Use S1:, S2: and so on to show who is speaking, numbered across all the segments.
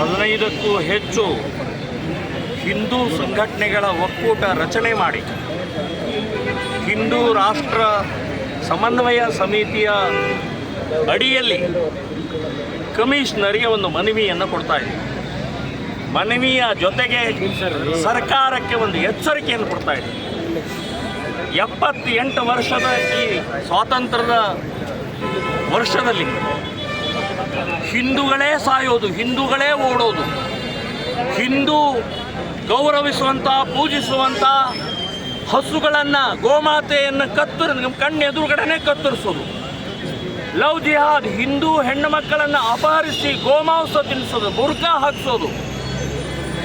S1: ಹದಿನೈದಕ್ಕೂ ಹೆಚ್ಚು ಹಿಂದೂ ಸಂಘಟನೆಗಳ ಒಕ್ಕೂಟ ರಚನೆ ಮಾಡಿ ಹಿಂದೂ ರಾಷ್ಟ್ರ ಸಮನ್ವಯ ಸಮಿತಿಯ ಅಡಿಯಲ್ಲಿ ಕಮಿಷನರಿಗೆ ಒಂದು ಮನವಿಯನ್ನು ಕೊಡ್ತಾ ಇದೆ. ಮನವಿಯ ಜೊತೆಗೆ ಸರ್ಕಾರಕ್ಕೆ ಒಂದು ಎಚ್ಚರಿಕೆಯನ್ನು ಕೊಡ್ತಾ ಇದೆ. ಎಪ್ಪತ್ತೆಂಟು ವರ್ಷದ ಈ ಸ್ವಾತಂತ್ರ್ಯದ ವರ್ಷದಲ್ಲಿ ಹಿಂದೂಗಳೇ ಸಾಯೋದು, ಹಿಂದೂಗಳೇ ಓಡೋದು. ಹಿಂದೂ ಗೌರವಿಸುವಂಥ ಪೂಜಿಸುವಂಥ ಹಸುಗಳನ್ನು, ಗೋಮಾತೆಯನ್ನು ಕತ್ತರಿ ನಮ್ಮ ಕಣ್ಣು ಎದುರುಗಡೆ ಕತ್ತರಿಸೋದು. ಲವ್ ಜಿಹಾದ್, ಹಿಂದೂ ಹೆಣ್ಣು ಮಕ್ಕಳನ್ನು ಅಪಹರಿಸಿ ಗೋಮಾಂಸ ತಿನ್ನಿಸೋದು ಬುರ್ಕಾ ಹಾಕಿಸೋದು.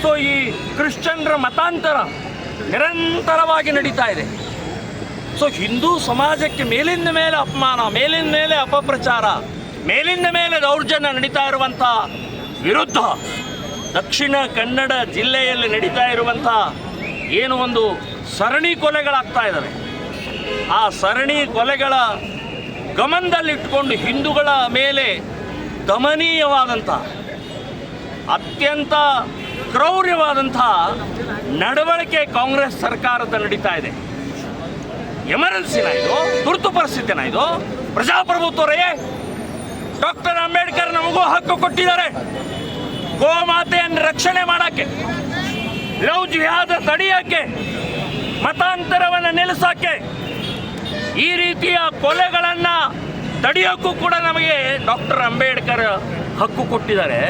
S1: ಸೊ ಈ ಕ್ರಿಶ್ಚಿಯನ್ರ ಮತಾಂತರ ನಿರಂತರವಾಗಿ ನಡೀತಾ ಇದೆ. ಸೊ ಹಿಂದೂ ಸಮಾಜಕ್ಕೆ ಮೇಲಿಂದ ಮೇಲೆ ಅಪಮಾನ, ಮೇಲಿಂದ ಮೇಲೆ ಅಪಪ್ರಚಾರ. ಮೇಲಿಂದ ಮೇಲೆ ದೌರ್ಜನ್ಯ ನಡೀತಾ ಇರುವಂಥ ವಿರುದ್ಧ ದಕ್ಷಿಣ ಕನ್ನಡ ಜಿಲ್ಲೆಯಲ್ಲಿ ನಡೀತಾ ಇರುವಂಥ ಏನು ಒಂದು ಸರಣಿ ಕೊಲೆಗಳಾಗ್ತಾ ಇದ್ದಾವೆ. ಆ ಸರಣಿ ಕೊಲೆಗಳ ಗಮನದಲ್ಲಿಟ್ಟುಕೊಂಡು ಹಿಂದೂಗಳ ಮೇಲೆ ದಮನೀಯವಾದಂಥ, ಅತ್ಯಂತ ಕ್ರೌರ್ಯವಾದಂಥ ನಡವಳಿಕೆ ಕಾಂಗ್ರೆಸ್ ಸರ್ಕಾರದ ನಡೀತಾ ಇದೆ. ಎಮರ್ಜೆನ್ಸಿನ ಇದು, ತುರ್ತು ಪರಿಸ್ಥಿತಿನ ಇದು, ಪ್ರಜಾಪ್ರಭುತ್ವರೇ ಡಾಕ್ಟರ್ ಅಂಬೇಡ್ಕರ್ ನಮಗೂ ಹಕ್ಕು ಕೊಟ್ಟಿದ್ದಾರೆ. ಗೋಮಾತೆಯನ್ನು ರಕ್ಷಣೆ ಮಾಡಕ್ಕೆ ಲವ್ ಜಿಹಾದ ತಡೆಯಕ್ಕೆ, ಮತಾಂತರವನ್ನು ನಿಲ್ಲಿಸಕ್ಕೆ ಈ ರೀತಿಯ ಕೊಲೆಗಳನ್ನು ತಡೆಯೋಕ್ಕೂ ಕೂಡ ನಮಗೆ ಡಾಕ್ಟರ್ ಅಂಬೇಡ್ಕರ್ ಹಕ್ಕು ಕೊಟ್ಟಿದ್ದಾರೆ.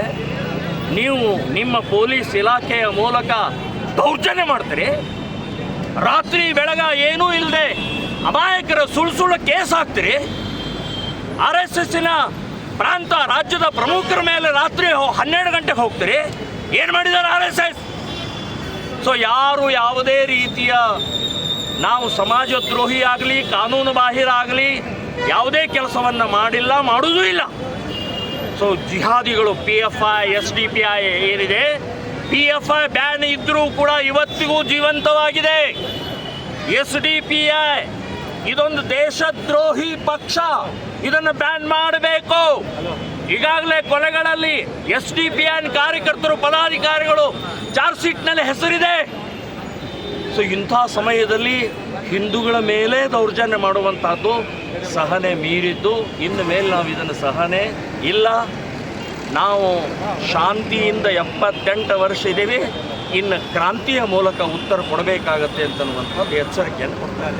S1: ನೀವು ನಿಮ್ಮ ಪೊಲೀಸ್ ಇಲಾಖೆಯ ಮೂಲಕ ದೌರ್ಜನ್ಯ ಮಾಡ್ತೀರಿ. ರಾತ್ರಿ ಬೆಳಗ ಏನೂ ಇಲ್ಲದೆ ಅಮಾಯಕರ ಸುಳ್ಳು ಸುಳ್ಳು ಕೇಸ್ ಹಾಕ್ತೀರಿ. ಆರ್ ಎಸ್ ಎಸ್ಸಿನ ಪ್ರಾಂತ ರಾಜ್ಯದ ಪ್ರಮುಖರ ಮೇಲೆ ರಾತ್ರಿ ಹನ್ನೆರಡು ಗಂಟೆಗೆ ಹೋಗ್ತೀರಿ. ಏನು ಮಾಡಿದ್ದಾರೆ ಆರ್ ಎಸ್ ಎಸ್? ಸೊ ಯಾರು ಯಾವುದೇ ರೀತಿಯ ನಾವು ಸಮಾಜದ್ರೋಹಿ ಆಗಲಿ, ಕಾನೂನು ಬಾಹಿರ ಆಗಲಿ, ಯಾವುದೇ ಕೆಲಸವನ್ನು ಮಾಡಿಲ್ಲ ಮಾಡುವುದೂ ಇಲ್ಲ. So ಜಿಹಾದಿಗಳು P F I S D P I ಏನಿದೆ? ಪಿ ಎಫ್ ಐ ಬ್ಯಾನ್ ಇದ್ದರೂ ಕೂಡ ಇವತ್ತಿಗೂ ಜೀವಂತವಾಗಿದೆ. ಎಸ್ ಡಿ ಪಿ ಐ ಇದೊಂದು ದೇಶದ್ರೋಹಿ ಪಕ್ಷ. ಇದನ್ನು ಬ್ಯಾನ್ ಮಾಡಬೇಕು. ಈಗಾಗಲೇ ಕೊಲೆಗಳಲ್ಲಿ ಎಸ್ ಡಿ ಪಿ ಎನ್ ಕಾರ್ಯಕರ್ತರು, ಪದಾಧಿಕಾರಿಗಳು ಚಾರ್ಜ್ ಶೀಟ್ನಲ್ಲಿ ಹೆಸರಿದೆ. ಸೊ ಇಂಥ ಸಮಯದಲ್ಲಿ ಹಿಂದೂಗಳ ಮೇಲೆ ದೌರ್ಜನ್ಯ ಮಾಡುವಂತಹದ್ದು ಸಹನೆ ಮೀರಿದ್ದು, ಇನ್ನು ಮೇಲೆ ನಾವು ಇದನ್ನು ಸಹನೆ ಇಲ್ಲ. ನಾವು ಶಾಂತಿಯಿಂದ ಎಪ್ಪತ್ತೆಂಟು ವರ್ಷ ಇದ್ದೀವಿ. ಇನ್ನು ಕ್ರಾಂತಿಯ ಮೂಲಕ ಉತ್ತರ ಕೊಡಬೇಕಾಗತ್ತೆ ಅಂತನ್ನುವಂಥದ್ದು ಎಚ್ಚರಿಕೆಯನ್ನು ಕೊಡ್ತಾರೆ